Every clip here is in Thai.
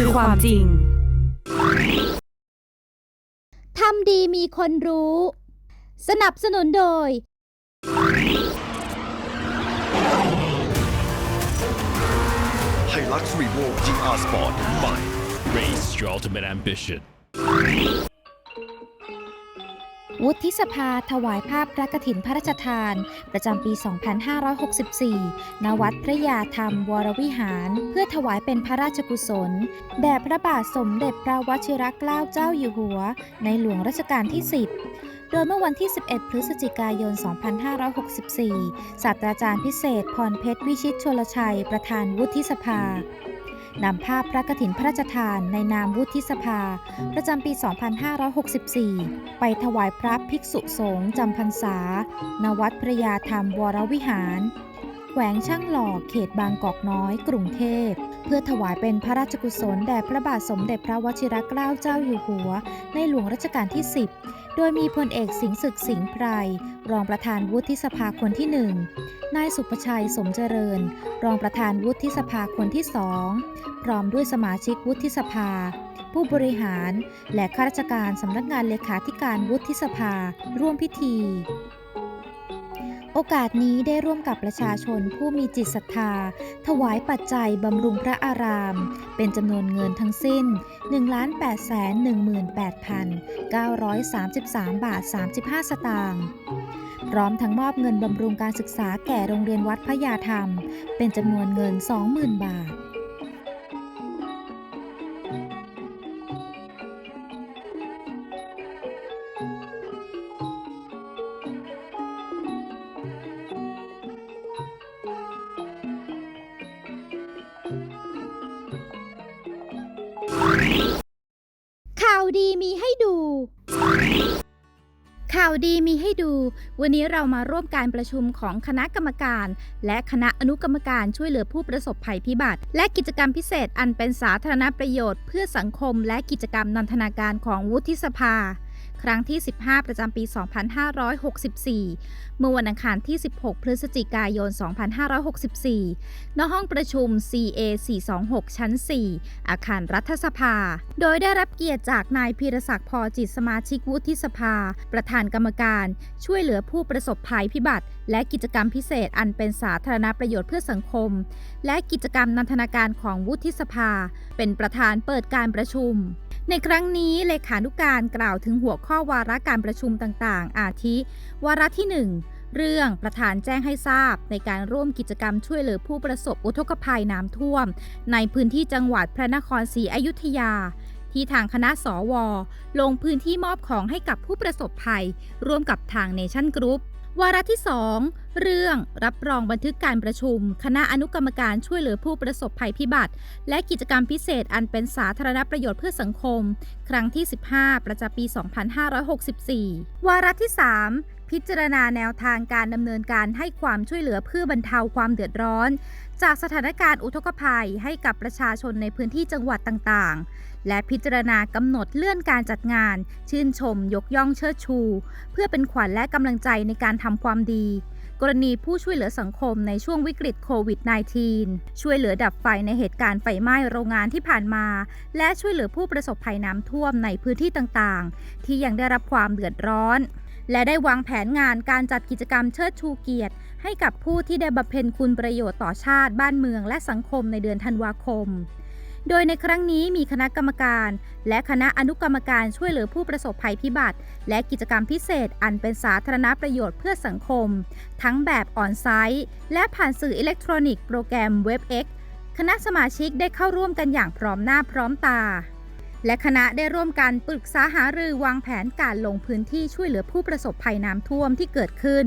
คือความจริง ทำดีมีคนรู้ สนับสนุนโดย Hilux Revo GR Sport ใหม่ Race your ultimate ambition. วุฒิสภาถวายภาพพระกฐินพระราชทาน ประจำปี 2564 ณ วัดพระยาธรรมวรวิหาร เพื่อถวายเป็นพระราชกุศล แด่พระบาทสมเด็จพระวชิรเกล้าเจ้าอยู่หัว ในหลวงรัชกาลที่ 10 โดยเมื่อวันที่ 11 พฤศจิกายน 2564 ศาสตราจารย์พิเศษ พรเพชรวิชิตชลชัย ประธานวุฒิสภา นำภาพพระกฐินพระราชทานในนามวุฒิสภา ประจำปี 2564 ไปถวายพระภิกษุสงฆ์จำพรรษา ณ วัดพระยาธรรมวรวิหาร แขวงช่างหล่อเขตบางกอกน้อย กรุงเทพ เพื่อถวายเป็นพระราชกุศลแด่พระบาทสมเด็จพระวชิรเกล้าเจ้าอยู่หัว ในหลวงรัชกาลที่ 10 โดยมีพลเอกสิงห์ศึกสิงห์ไพรรองประธานวุฒิสภาคนที่หนึ่งนายสุประชัยสมเจริญ รองประธานวุฒิสภาคนที่สองพร้อมด้วยสมาชิกวุฒิสภา ผู้บริหาร และข้าราชการสำนักงานเลขาธิการวุฒิสภา ร่วมพิธี โอกาสนี้ได้ร่วมกับประชาชนผู้มีจิตศรัทธา ถวายปัจจัยบำรุงพระอาราม เป็นจำนวนเงินทั้งสิ้น 1,818,933 บาท 35 สตางค์พร้อมทั้งมอบเงินบำรุงการศึกษาแก่โรงเรียนวัดพระยาธรรม เป็นจำนวนเงิน 20,000 บาทาวดีมีให้ดู วันนี้เรามาร่วมการประชุมของคณะกรรมการ และคณะอนุกรรมการช่วยเหลือผู้ประสบภัยพิบัติ และกิจกรรมพิเศษอันเป็นสาธารณประโยชน์เพื่อสังคมและกิจกรรมนันทนาการของวุฒิสภา ครั้งที่ 15 ประจำปี 2564 เมื่อวันอังคารที่ 16 พฤศจิกายน 2564 ณ ห้องประชุม CA 426 ชั้น 4 อาคารรัฐสภา โดยได้รับเกียรติจากนายพีรศักดิ์พอจิตสมาชิกวุฒิสภา ประธานกรรมการ ช่วยเหลือผู้ประสบภัยพิบัติ และกิจกรรมพิเศษอันเป็นสาธารณประโยชน์เพื่อสังคม และกิจกรรมนันทนาการของวุฒิสภา เป็นประธานเปิดการประชุม ในครั้งนี้เลขานุการกล่าวถึงหัวข้อวาระการประชุมต่างๆ อาทิ วาระที่ 1 เรื่องประธานแจ้งให้ทราบ ในการร่วมกิจกรรมช่วยเหลือผู้ประสบอุทกภัยน้ำท่วม ในพื้นที่จังหวัดพระนครศรีอยุธยา ที่ทางคณะสว ลงพื้นที่มอบของให้กับผู้ประสบภัย ร่วมกับทางเนชั่นกรุ๊ป วาระที่ 2 เรื่องรับรองบันทึกการประชุม คณะอนุกรรมการช่วยเหลือผู้ประสบภัยพิบัติ และกิจกรรมพิเศษอันเป็นสาธารณประโยชน์เพื่อสังคม ครั้งที่ 15 ประจำปี 2564 วาระที่ 3 พิจารณาแนวทางการดำเนินการให้ความช่วยเหลือเพื่อบรรเทาความเดือดร้อน จากสถานการณ์อุทกภัยให้กับประชาชนในพื้นที่จังหวัดต่างๆ และพิจารณากำหนดเลื่อนการจัดงาน ชื่นชม ยกย่องเชิดชู เพื่อเป็นขวัญและกำลังใจในการทำความดี กรณีผู้ช่วยเหลือสังคมในช่วงวิกฤตโควิด -19 ช่วยเหลือดับไฟในเหตุการณ์ไฟไหม้โรงงานที่ผ่านมา และช่วยเหลือผู้ประสบภัยน้ำท่วมในพื้นที่ต่างๆ ที่ยังได้รับความเดือดร้อน และได้วางแผนงานการจัดกิจกรรมเชิดชูเกียรติ ให้กับผู้ที่ได้บำเพ็ญคุณประโยชน์ต่อชาติบ้านเมืองและสังคมในเดือนธันวาคม โดยในครั้งนี้มีคณะกรรมการ และคณะอนุกรรมการช่วยเหลือผู้ประสบภัยพิบัติ และกิจกรรมพิเศษอันเป็นสาธารณประโยชน์เพื่อสังคม ทั้งแบบออนไซต์ และผ่านสื่ออิเล็กทรอนิกส์โปรแกรม WebEx คณะสมาชิกได้เข้าร่วมกันอย่างพร้อมหน้าพร้อมตา และคณะได้ร่วมกันปรึกษาหารือวางแผนการลงพื้นที่ช่วยเหลือผู้ประสบภัยน้ำท่วมที่เกิดขึ้น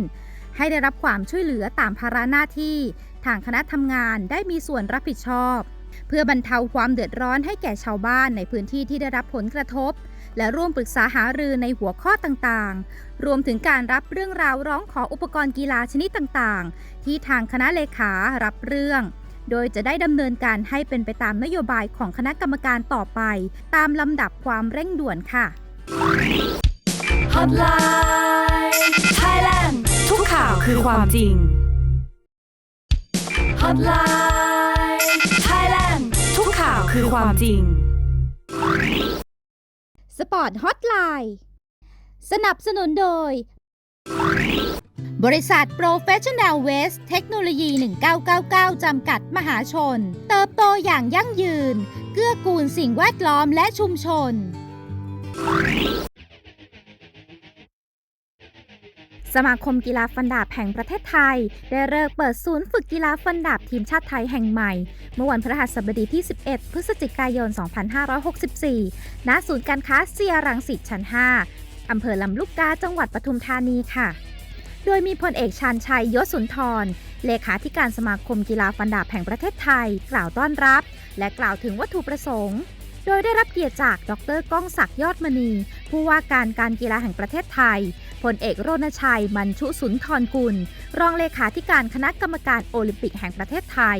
ให้ได้รับความช่วยเหลือตามภาระหน้าที่ ทางคณะทำงานได้มีส่วนรับผิดชอบ เพื่อบรรเทาความเดือดร้อนให้แก่ชาวบ้านในพื้นที่ที่ได้รับผลกระทบ และร่วมปรึกษาหารือในหัวข้อต่างๆ รวมถึงการรับเรื่องราวร้องขออุปกรณ์กีฬาชนิดต่างๆ ที่ทางคณะเลขารับเรื่อง โดยจะได้ดำเนินการให้เป็นไปตามนโยบายของคณะกรรมการต่อไป ตามลำดับความเร่งด่วนค่ะ Hotline Thailand ทุกข่าวคือความจริง Hotline คือความจริง สปอร์ตฮอตไลน์สนับสนุนโดย บริษัท Professional West เทคโนโลยี 1999 จำกัดมหาชน เติบโตอย่างยั่งยืน เกื้อกูลสิ่งแวดล้อมและชุมชน สมาคมกีฬาฟันดาบแห่งประเทศไทย ได้เลิกเปิดศูนย์ฝึกกีฬาฟันดาบทีมชาติไทยแห่งใหม่ เมื่อวันพฤหัสบดีที่ 11 พฤศจิกายน 2564 ณ ศูนย์การค้าเซียรังสิตชั้น 5 อำเภอลำลูกกาจังหวัดปทุมธานีค่ะ โดยมีพลเอกชาญชัยยศสุนทร เลขาธิการสมาคมกีฬาฟันดาบแห่งประเทศไทย กล่าวต้อนรับ และกล่าวถึงวัตถุประสงค์ ดยได้รับเกียรติจากดรก้องศักดิ์ยอดมณี ผู้ว่าการการกีฬาแห่งประเทศไทยพลเอกโรณชัย มันชุสุนทรกุล รองเลขาธิการคณะกรรมการโอลิมปิกแห่งประเทศไทย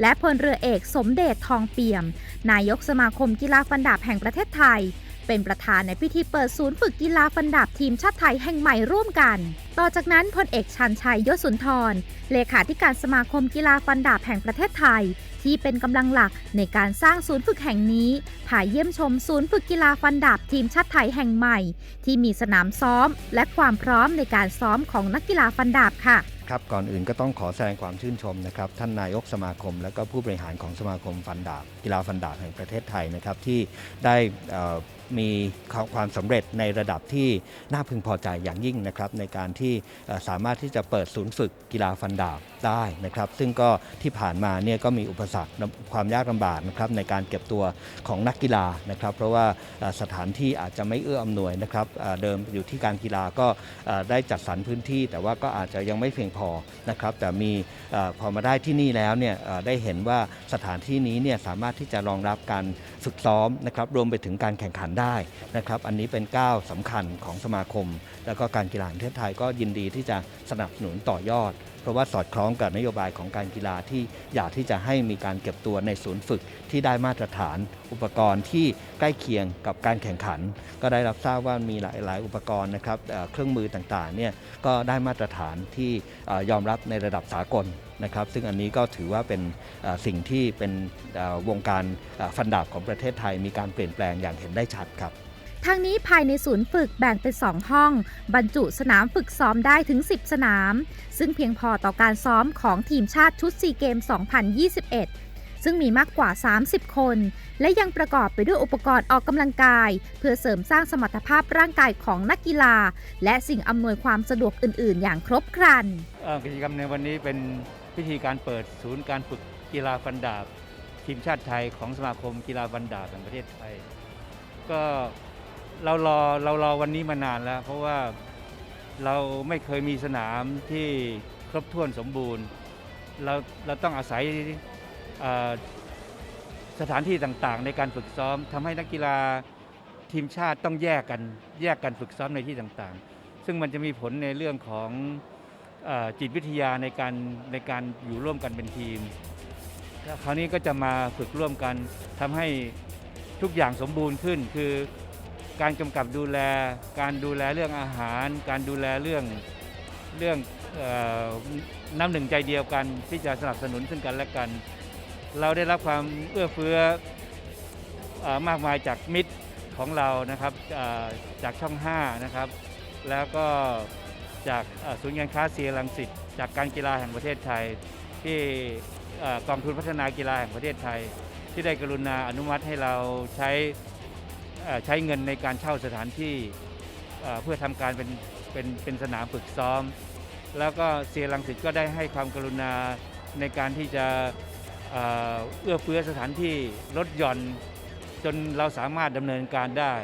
และพลเรือเอกสมเด็จทองเปี่ยม นายกสมาคมกีฬาฟันดาบแห่งประเทศไทย เป็นประธานในพิธีเปิดศูนย์ฝึกกีฬาฟันดาบทีมชาติไทยแห่งใหม่ร่วมกัน ต่อจากนั้นพลเอกชันชัยยศสุนทร เลขาธิการสมาคมกีฬาฟันดาบแห่งประเทศไทย ที่เป็นกำลังหลักในการสร้างศูนย์ฝึกแห่งนี้ผาเยี่ยมชมศูนย์ฝึกกีฬาฟันดาบทีมชาติไทยแห่งใหม่ ที่มีสนามซ้อม และความพร้อมในการซ้อมของนักกีฬาฟันดาบค่ะครับก่อนอื่นก็ต้องขอแสดงความชื่นชมนะครับท่านนายกสมาคม และก็ผู้บริหารของสมาคมฟันดาบกีฬาฟันดาบแห่งประเทศไทยนะครับที่ได้อ่อ มีความสำเร็จในระดับที่น่าพึงพอใจอย่างยิ่งนะครับในการที่สามารถที่จะเปิดศูนย์ฝึกกีฬาฟันดาบได้นะครับซึ่งก็ที่ผ่านมาเนี่ยก็มีอุปสรรคความยากลำบากนะครับในการเก็บตัวของนักกีฬานะครับ เพราะว่าสถานที่อาจจะไม่เอื้ออำนวยนะครับเดิมอยู่ที่การกีฬาก็ได้จัดสรรพื้นที่ แต่ว่าก็อาจจะยังไม่เพียงพอนะครับแต่มีพอมาได้ที่นี่แล้วเนี่ยได้เห็นว่าสถานที่นี้เนี่ยสามารถที่จะรองรับการฝึกซ้อมนะครับรวมไปถึงการแข่งขันได้นะครับ อันนี้เป็นก้าวสำคัญของสมาคม แล้วก็การกีฬาแห่งประเทศไทยก็ยินดีที่จะสนับสนุนต่อยอด เพราะว่าสอดคล้องกับนโยบายของการกีฬาที่อยากที่จะให้มีการเก็บตัวในศูนย์ฝึกที่ได้มาตรฐาน อุปกรณ์ที่ใกล้เคียงกับการแข่งขัน ก็ได้รับทราบว่ามีหลาย ๆ อุปกรณ์นะครับเครื่องมือต่างๆเนี่ยก็ได้มาตรฐานที่ยอมรับในระดับสากลนะครับซึ่งอันนี้ก็ถือว่าเป็นสิ่งที่เป็นวงการฟันดาบของประเทศไทยมีการเปลี่ยนแปลงอย่างเห็นได้ชัดครับ ทางนี้ภายในศูนย์ฝึกแบ่งเป็น 2 ห้อง บรรจุสนามฝึกซ้อมได้ถึง 10 สนาม ซึ่งเพียงพอต่อการซ้อมของทีมชาติชุดซีเกม 2021 ซึ่งมีมากกว่า 30 คน และยังประกอบไปด้วยอุปกรณ์ออกกำลังกาย เพื่อเสริมสร้างสมรรถภาพร่างกายของนักกีฬา และสิ่งอำนวยความสะดวกอื่น ๆ อย่างครบครันกิจกรรมในวันนี้เป็นพิธีการเปิดศูนย์การฝึกกีฬาฟันดาบ ทีมชาติไทยของสมาคมกีฬาฟันดาบแห่งประเทศไทย ก็ เรารอเรารอวันนี้มานานแล้ว เพราะว่าเราไม่เคยมีสนามที่ครบถ้วนสมบูรณ์ เราเราต้องอาศัยสถานที่ต่างๆ ในการฝึกซ้อมทำให้นักกีฬาทีมชาติต้องแยกกันแยกกันฝึกซ้อมในที่ต่างๆ ซึ่งมันจะมีผลในเรื่องของอจิตวิทยาในการในการอยู่ร่วมกันเป็นทีมคราวนี้ก็จะมาฝึกร่วมกันทำให้ทุกอย่างสมบูรณ์ขึ้นคือ การกำกับดูแล การดูแลเรื่องอาหาร การดูแลเรื่องเรื่องออน้ำหนึ่งใจเดียวกันที่จะสนับสนุนซึ่งกันและกัน เราได้รับความเอื้อเฟื้ออมากมายจากมิตรของเรานะครับจากช่อง 5 นะครับ แล้วก็จากศูนย์การค้าเซียรังสิตจากการกีฬาแห่งประเทศไทย ที่อกองทุนพัฒนากีฬาแห่งประเทศไทย ที่ได้กรุณาอนุมัติให้เราใช้ ใช้เงินในการเช่าสถานที่เพื่อทำการเป็นเป็นเป็นสนามฝึกซ้อม แล้วก็เซียรังสิตก็ได้ให้ความกรุณาในการที่จะเอื้อเฟื้อสถานที่ลดหย่อนจนเราสามารถดำเนินการได้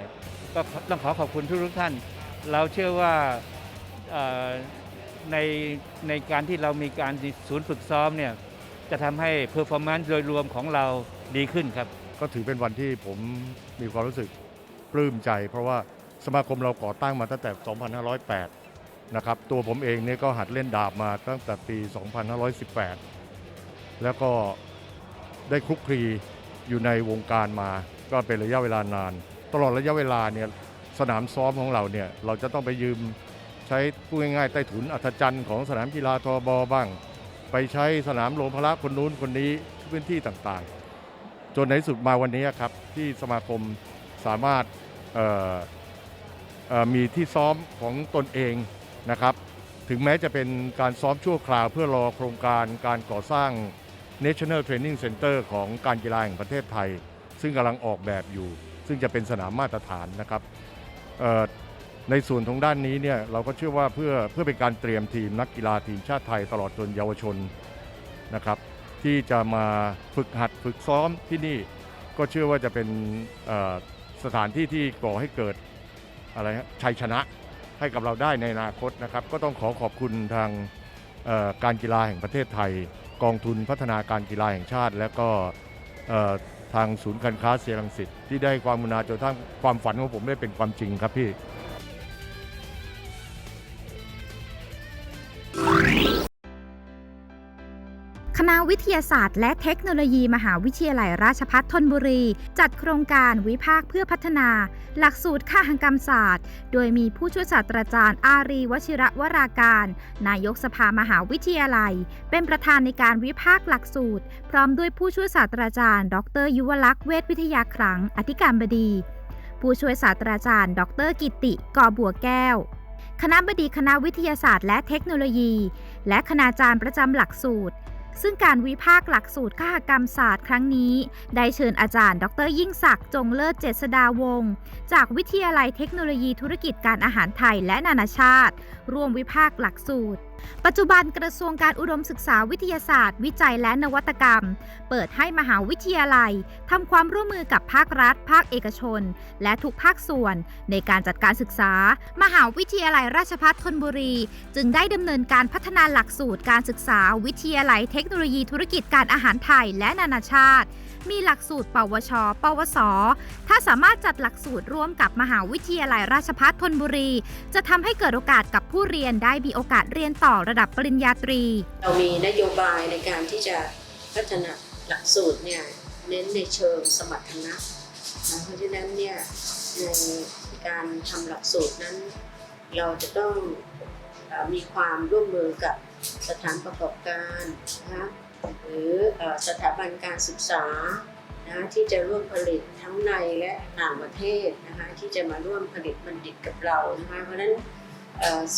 ก็ต้องขอขอบคุณทุกทุกท่าน เราเชื่อว่าในในการที่เรามีการศูนย์ฝึกซ้อมเนี่ยจะทำให้เพอร์ฟอร์แมนซ์โดยรวมของเราดีขึ้นครับ ก็ถือเป็นวันที่ผมมีความรู้สึก ปลื้มใจ เพราะว่าสมาคมเราก่อตั้งมาตั้งแต่ 2508 นะครับ ตัวผมเองเนี่ยก็หัดเล่นดาบมาตั้งแต่ปี 2518 แล้วก็ได้คลุกคลีอยู่ในวงการมา ก็เป็นระยะเวลานาน ตลอดระยะเวลาเนี่ยสนามซ้อมของเราเนี่ยเราจะต้องไปยืมใช้พูดง่ายๆใต้ถุนอัธจันทร์ของสนามกีฬาทบบ้าง ไปใช้สนามโรงพละคนนู้นคนนี้พื้นที่ต่างๆ จนในสุดมาวันนี้ครับที่สมาคมสามารถ มีที่ซ้อมของตนเองนะครับ ถึงแม้จะเป็นการซ้อมชั่วคราวเพื่อรอโครงการการก่อสร้าง National Training Center ของการกีฬาแห่งประเทศไทย ซึ่งกำลังออกแบบอยู่ ซึ่งจะเป็นสนามมาตรฐานนะครับในส่วนของด้านนี้เนี่ยเราก็เชื่อว่าเพื่อเพื่อเป็นการเตรียมทีมนักกีฬาทีมชาติไทยตลอดจนเยาวชนนะครับ ที่จะมาฝึกหัดฝึกซ้อมที่นี่ก็เชื่อว่าจะเป็น สถานที่ที่ก่อให้เกิดอะไรฮะชัยชนะให้กับเราได้ในอนาคตนะครับ ก็ต้องขอขอบคุณทางการกีฬาแห่งประเทศไทย กองทุนพัฒนาการกีฬาแห่งชาติ และก็ทางศูนย์การค้าเซียรังสิตที่ได้ความมุนาจนทั้งความฝันของผมได้เป็นความจริงครับพี่ ณะวิทยาศาสตร์และเทคโนโลยีมหาวิทยาลัยราชภัฏธนบุรี จัดโครงการวิภาคเพื่อพัฒนา หลักสูตรข้าหังกรรมศาสตร์ โดยมีผู้ช่วยศาสตราจารย์อารีวชิระวราการ นายกสภามหาวิทยาลัย เป็นประธานในการวิพากหลักสูตร พร้อมด้วยผู้ช่วยศาสตราจารย์ ดร ยุวลักษณ์เวชวิทยาครังอธิการบดี ผู้ช่วยศาสตราจารย์ ดร กิติกอบัวแก้วคณะบดีคณะวิทยาศาสตร์และเทคโนโลยี และคณาจารย์ประจำหลักสูตร ซึ่งการวิพากษ์หลักสูตรข้ากรรมศาสตร์ครั้งนี้ ได้เชิญอาจารย์ ดร ยิ่งศักดิ์จงเลิศเจษดาวงศ์จากวิทยาลัยเทคโนโลยีธุรกิจการอาหารไทยและนานาชาติ ร่วมวิพากษ์หลักสูตร ปัจจุบันกระทรวงการอุดมศึกษาวิทยาศาสตร์ วิจัยและนวัตกรรม เปิดให้มหาวิทยาลัยทำความร่วมมือกับภาครัฐ ภาคเอกชน และทุกภาคส่วน ในการจัดการศึกษา มหาวิทยาลัยราชภัฏธนบุรี จึงได้ดำเนินการพัฒนาหลักสูตรการศึกษา วิทยาลัยเทคโนโลยีธุรกิจการอาหารไทยและนานาชาติมีหลักสูตร ปวช ปวส ถ้าสามารถจัดหลักสูตรร่วมกับมหาวิทยาลัยราชภัฏธนบุรี จะทำให้เกิดโอกาสกับผู้เรียนได้มีโอกาสเรียนต่อต่อระดับปริญญาตรี เรามีนโยบายในการที่จะพัฒนาหลักสูตรเนี่ยเน้นในเชิงสมรรถนะนะเพราะฉะนั้นเนี่ยในการทำหลักสูตรนั้น เราจะต้องอมีความร่วมมือกับสถานประกอบการนะคะหรืออสถาบันการศึกษานะที่จะร่วมผลิตทั้งในและต่างประเทศนะคะที่จะมาร่วมผลิตบัณฑิตกับเรานะคะเพราะฉะนั้น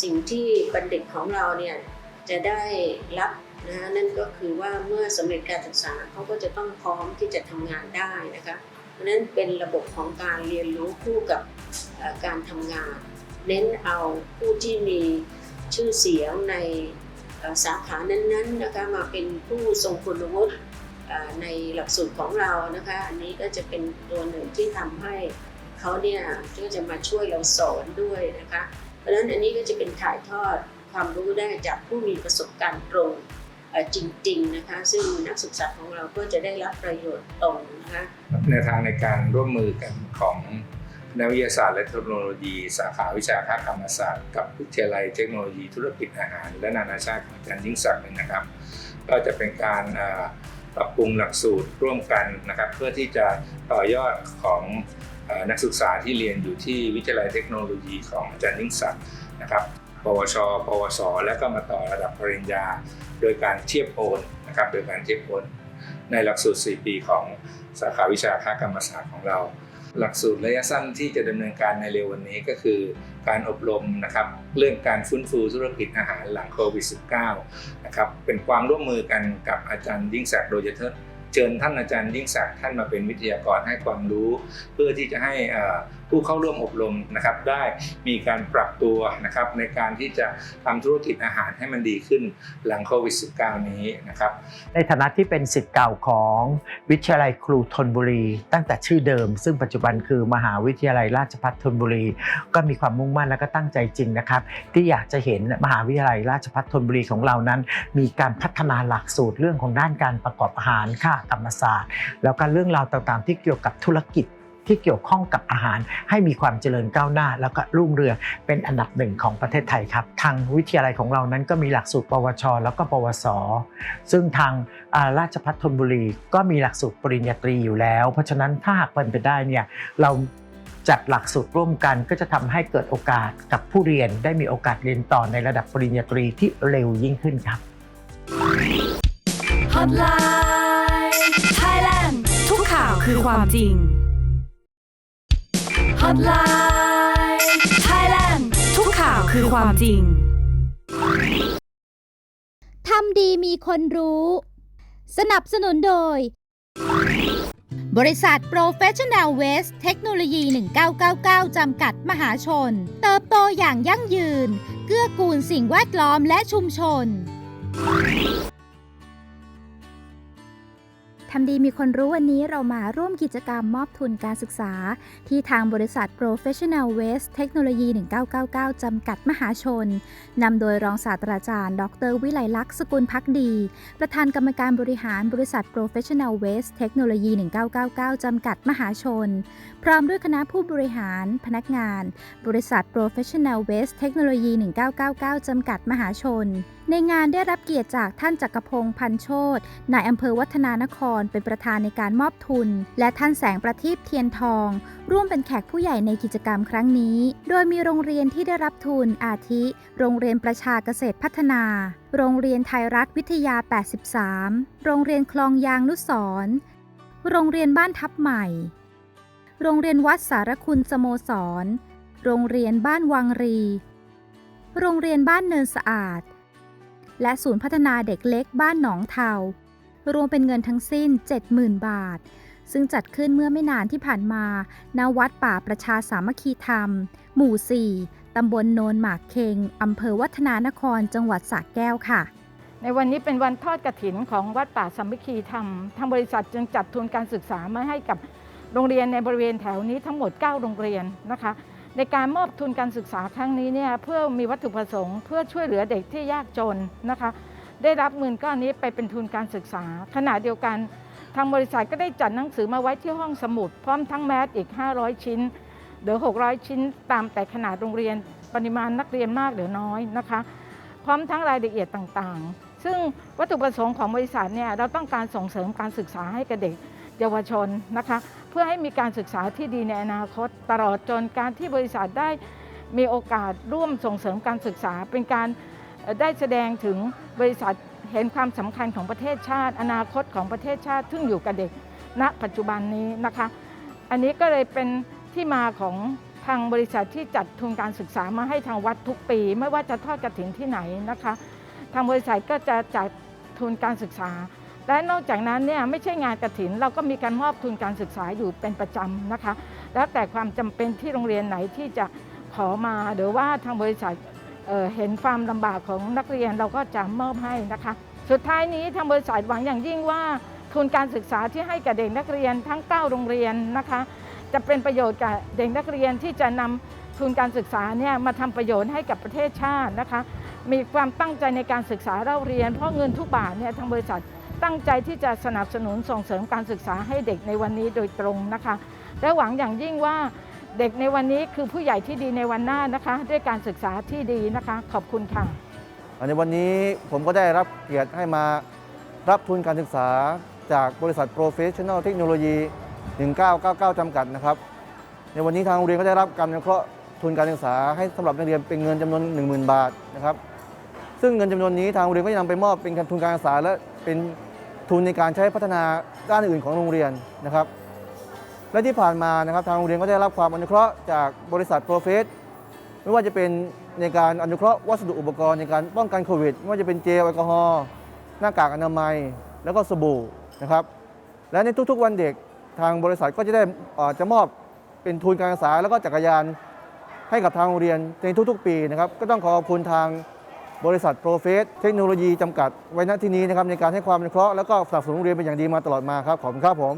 สิ่งที่บัณฑิตของเราเนี่ยจะได้รับนะนั่นก็คือว่าเมื่อสำเร็จการศึกษาเขาก็จะต้องพร้อมที่จะทำงานได้นะคะเพราะนั้นเป็นระบบของการเรียนรู้คู่กับการทำงาน เน้นเอาผู้ที่มีชื่อเสียงในสาขานั้นๆนะคะมาเป็นผู้ทรงคุณวุฒิในหลักสูตรของเรานะคะอันนี้ก็จะเป็นตัวหนึ่งที่ทำให้เขาเนี่ยก็จะมาช่วยเราสอนด้วยนะคะ ราะฉะนั้นอันนี้ก็จะเป็นถ่ายทอดความรู้ได้จากผู้มีประสบการณ์ตรงจริงๆนะคะซึ่งนักศึกษาของเราก็จะได้รับประโยชน์ตรงนะคะแนวทางในการร่วมมือกันของคณะวิทยาศาสตร์และเทคโนโลยี สาขาวิชาคากรรมศาสตร์กับวิทยาลัยเทคโนโลยีธุรกิจอาหาร และนานาชาติของอาจารย์ยิ่งศักดิ์นี่ยนะครับ ก็จะเป็นการปรับปรุงหลักสูตรร่วมกันนะครับ เพื่อที่จะต่อยอดของ นักศึกษาที่เรียนอยู่ที่วิทยาลัยเทคโนโลยีของอาจารย์ยิ่งศักดิ์นะครับ ปวช ปวส และก็มาต่อระดับปริญญา โดยการเทียบโอนนะครับโดยการเทียบโอนในหลักสูตร 4 ปีของสาขาวิชาคากรรมศาสตร์ของเรา หลักสูตรระยะสั้นที่จะดำเนินการในเร็ววันนี้ก็คือการอบรมนะครับเรื่องการฟื้นฟูธุรกิจอาหารหลังโควิด -19 นะครับเป็นความร่วมมือกันกับอาจารย์ยิ่งศักดิ์โดยจะ เชิญท่านอาจารย์ยิ่งศักดิ์ท่านมาเป็นวิทยากรให้ความรู้ เพื่อที่จะให้อ่อ ผู้เข้าร่วมอบรมนะครับได้มีการปรับตัวนะครับในการที่จะทำธุรกิจอาหารให้มันดีขึ้นหลังโควิด -19 นี้นะครับในฐานะที่เป็นสิทธิ์เก่าของวิทยาลัยครูธนบุรี ตั้งแต่ชื่อเดิม ซึ่งปัจจุบันคือมหาวิทยาลัยราชภัฏธนบุรี ก็มีความมุ่งมั่นและก็ตั้งใจจริงนะครับ ที่อยากจะเห็นมหาวิทยาลัยราชภัฏธนบุรีของเรานั้น มีการพัฒนาหลักสูตรเรื่องของด้านการประกอบอาหารค่ะกรรมศาสตร์ แล้วก็เรื่องราวต่างๆ ที่เกี่ยวกับธุรกิจ ที่เกี่ยวข้องกับอาหาร ให้มีความเจริญก้าวหน้า แล้วก็รุ่งเรืองเป็นอันดับหนึ่งของประเทศไทยครับทางวิทยาลัยของเรานั้นก็มีหลักสูตร ปวช แล้วก็ปวส ซึ่งทางราชภัฏธนบุรีก็มีหลักสูตรปริญญาตรีอยู่แล้ว เพราะฉะนั้นถ้าหากเป็นไปได้เนี่ยเราจัดหลักสูตรร่วมกันก็จะทำให้เกิดโอกาสกับผู้เรียนได้มีโอกาสเรียนต่อในระดับปริญญาตรีที่เร็วยิ่งขึ้นครับ Hotline Thailand ทุกข่าวคือความจริง Hotline Thailand ทุกข่าวคือความจริง ทำดีมีคนรู้ สนับสนุนโดย บริษัท Professional Waste เทคโนโลยี 1999 จำกัดมหาชน เติบโตอย่างยั่งยืน เกื้อกูลสิ่งแวดล้อมและชุมชน ทำดีมีคนรู้วันนี้เรามาร่วมกิจกรรมมอบทุนการศึกษา ที่ทางบริษัท Professional Waste เทคโนโลยี1999 จำกัดมหาชน นำโดยรองศาสตราจารย์ ดร วิไลลักษณ์สกุลพักดี ประธานกรรมการบริหารบริษัท Professional Waste เทคโนโลยี1999 จำกัดมหาชน พร้อมด้วยคณะผู้บริหารพนักงาน บริษัท Professional Waste เทคโนโลยี1999 จำกัดมหาชน ในงานได้รับเกียรติจากท่านจักรพงศ์พันโชตนายอำเภอวัฒนานครเป็นประธานในการมอบทุน และท่านแสงประทีปเทียนทอง ร่วมเป็นแขกผู้ใหญ่ในกิจกรรมครั้งนี้ โดยมีโรงเรียนที่ได้รับทุนอาทิ โรงเรียนประชาเกษตรพัฒนา โรงเรียนไทยรัฐวิทยา 83 โรงเรียนคลองยางนุสรณ์โรงเรียนบ้านทับใหม่ โรงเรียนวัดสารคุณสโมสร โรงเรียนบ้านวังรี โรงเรียนบ้านเนินสะอาด และศูนย์พัฒนาเด็กเล็กบ้านหนองเทารวมเป็นเงินทั้งสิ้น 70,000 บาท ซึ่งจัดขึ้นเมื่อไม่นานที่ผ่านมา ณ วัดป่าประชาสามัคคีธรรม หมู่ 4 ตำบลโนนหมากเคงอำเภอวัฒนานคร จังหวัดสระแก้วค่ะ ในวันนี้เป็นวันทอดกระถินของวัดป่าสามัคคีธรรม ทางบริษัทจึงจัดทุนการศึกษามาให้กับ โรงเรียนในบริเวณแถวนี้ทั้งหมด 9 โรงเรียนนะคะ ในการมอบทุนการศึกษาครั้งนี้เนี่ยเพื่อมีวัตถุประสงค์ เพื่อช่วยเหลือเด็กที่ยากจนนะคะ ได้รับเงินก้อนนี้ไปเป็นทุนการศึกษา ขณะเดียวกัน ทางบริษัทก็ได้จัดหนังสือมาไว้ที่ห้องสมุด พร้อมทั้งแมสอีก 500 ชิ้นหรือ 600 ชิ้น ตามแต่ขนาดโรงเรียนปริมาณนักเรียนมากหรือน้อยนะคะ พร้อมทั้งรายละเอียดต่างๆ ซึ่งวัตถุประสงค์ของบริษัทเนี่ยเราต้องการส่งเสริมการศึกษาให้กับเด็ก เยาวชนนะคะ เพื่อให้มีการศึกษาที่ดีในอนาคต ตลอดจนการที่บริษัทได้มีโอกาสร่วมส่งเสริมการศึกษา เป็นการได้แสดงถึงบริษัทเห็นความสำคัญของประเทศชาติ อนาคตของประเทศชาติซึ่งอยู่กับเด็กณปัจจุบันนี้นะคะ อันนี้ก็เลยเป็นที่มาของทางบริษัทที่จัดทุนการศึกษามาให้ทางวัดทุกปี ไม่ว่าจะทอดกระถิ่นที่ไหนนะคะ ทางบริษัทก็จะจัดทุนการศึกษา และนอกจากนั้นเนี่ยไม่ใช่งานกระถิน เราก็มีการมอบทุนการศึกษาอยู่เป็นประจำนะคะ แล้วแต่ความจำเป็นที่โรงเรียนไหนที่จะขอมาหรือว่าทางบริษัทเเห็นความลำบากของนักเรียนเราก็จะมอบให้นะคะ สุดท้ายนี้ทางบริษัทหวังอย่างยิ่งว่า ทุนการศึกษาที่ให้กับเด็กนักเรียนทั้ง 9 โรงเรียนนะคะ จะเป็นประโยชน์กับเด็กนักเรียนที่จะนำทุนการศึกษาเนี่ยมาทำประโยชน์ให้กับประเทศชาตินะคะ มีความตั้งใจในการศึกษาเล่าเรียน เพราะเงินทุกบาทเนี่ยทางบริษัท ตั้งใจที่จะสนับสนุนส่งเสริมการศึกษาให้เด็กในวันนี้โดยตรงนะคะ และหวังอย่างยิ่งว่าเด็กในวันนี้คือผู้ใหญ่ที่ดีในวันหน้านะคะ ด้วยการศึกษาที่ดีนะคะ ขอบคุณค่ะในวันนี้ผมก็ได้รับเกียรติให้มารับทุนการศึกษาจากบริษัท Professional Technology 1999 จำกัดนะครับ ในวันนี้ทางโรงเรียนก็ได้รับการอนุเคราะห์ทุนการศึกษาให้สำหรับนักเรียนเป็นเงินจำนวน 10,000 บาทนะครับ ซึ่งเงินจำนวนนี้ทางโรงเรียนก็จะนำไปมอบเป็นการทุนการศึกษาและเป็น ทุนในการใช้พัฒนาด้านอื่นของโรงเรียนนะครับ และที่ผ่านมานะครับทางโรงเรียนก็ได้รับความอนุเคราะห์จากบริษัทโปรเฟสไม่ว่าจะเป็นในการอนุเคราะห์วัสดุอุปกรณ์ในการป้องกันโควิดไม่ว่าจะเป็นเจลแอลกอฮอล์หน้ากากอนามัย แล้วก็สบู่นะครับ และในทุกๆวันเด็กทางบริษัทก็จะได้อ่อจะมอบเป็นทุนการศึกษาแล้วก็จักรยานให้กับทางโรงเรียนในทุกๆ ปีนะครับ ก็ต้องขอขอบคุณทาง บริษัทโปรเฟสเทคโนโลยีจำกัดไว้ณที่นี้นะครับในการให้ความอนุเคราะห์แล้วก็สนับสนุนโรงเรียนเป็นอย่างดีมาตลอดมาครับขอบคุณครับผม